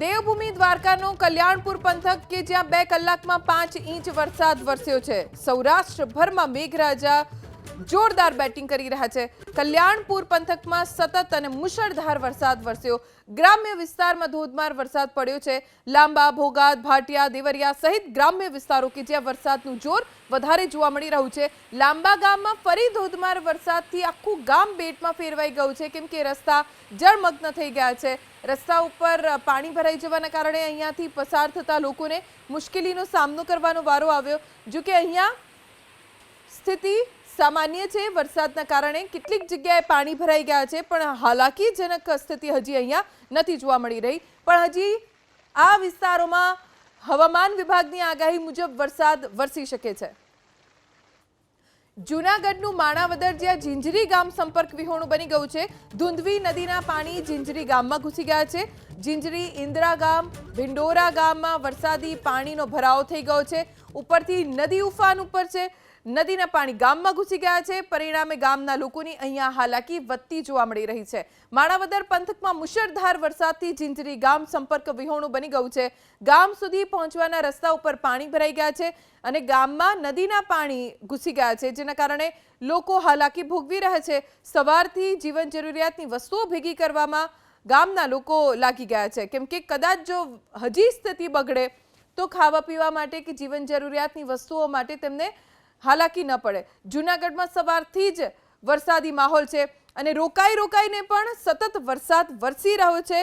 દેવભૂમિ દ્વારકાનો કલ્યાણપુર પંથક કે જ્યાં બે કલાકમાં પાંચ ઇંચ વરસાદ વરસ્યો છે. સૌરાષ્ટ્રભરમાં મેઘરાજા જોરદાર બેટિંગ કરી રહ્યા છે. કલ્યાણપુર પંથકમાં સતત અને મુશળધાર વરસાદ વરસ્યો. ગ્રામ્ય વિસ્તારમાં ધોધમાર વરસાદ પડ્યો છે. લાંબા ભોગાત ભાટિયા, દેવરિયા સહિત ગ્રામ્ય વિસ્તારો કે જ્યાં વરસાદનું જોર વધારે જોવા મળી રહ્યું છે. લાંબા ગામમાં ફરી ધોધમાર વરસાદથી આખું ગામ બેટમાં ફેરવાઈ ગયું છે. કેમ કે રસ્તા જળમગ્ન થઈ ગયા છે. રસ્તા ઉપર પાણી ભરાઈ જવાના કારણે અહીંયાથી પસાર થતા લોકોને મુશ્કેલીનો સામનો કરવાનો વારો આવ્યો. જો કે અહીંયા સ્થિતિ સામાન્ય છે. વરસાદના કારણે કેટલીક જગ્યાએ પાણી ભરાઈ ગયા છે, પણ હાલાકીજનક સ્થિતિ હજી અહીંયા નથી જોવા મળી રહી. પણ હજી આ વિસ્તારોમાં હવામાન વિભાગની આગાહી મુજબ વરસાદ વરસી શકે છે. જૂનાગઢનું માણાવદર જ્યાં ઝીંઝરી ગામ સંપર્ક વિહોણું બની ગયું છે, ધુંધવી નદીના પાણી ઝીંઝરી ગામમાં ઘૂસી ગયા છે. ઝીંઝરી ઇન્દરા ગામ, ભિંડોરા ગામમાં વરસાદી પાણીનો ભરાવો થઈ ગયો છે. ઉપરથી નદી ઉફાન ઉપર છે. નદીના પાણી ગામમાં ઘૂસી ગયા છે. પરિણામે ગામના લોકોની અહીંયા હાલાકી વધતી જોવા મળી રહી છે. માણાવદર પંથકમાં મુશળધાર વરસાદથી ઝીંઝરી ગામ સંપર્ક વિહોણું બની ગયું છે. ગામ સુધી પહોંચવાના રસ્તા ઉપર પાણી ભરાઈ ગયા છે અને ગામમાં નદીના પાણી ઘૂસી ગયા છે, જેના કારણે લોકો હાલાકી ભોગવી રહ્યા છે. સવારથી જીવન જરૂરિયાતની વસ્તુઓ ભેગી કરવામાં ગામના લોકો લાગી ગયા છે. કેમ કે કદાચ જો હજી સ્થિતિ બગડે તો ખાવા પીવા માટે કે જીવન જરૂરિયાતની વસ્તુઓ માટે તેમને હાલાકી ન પડે. જૂનાગઢમાં સવારથી જ વરસાદી માહોલ છે અને રોકાઈ રોકાઈને પણ સતત વરસાદ વરસી રહ્યો છે.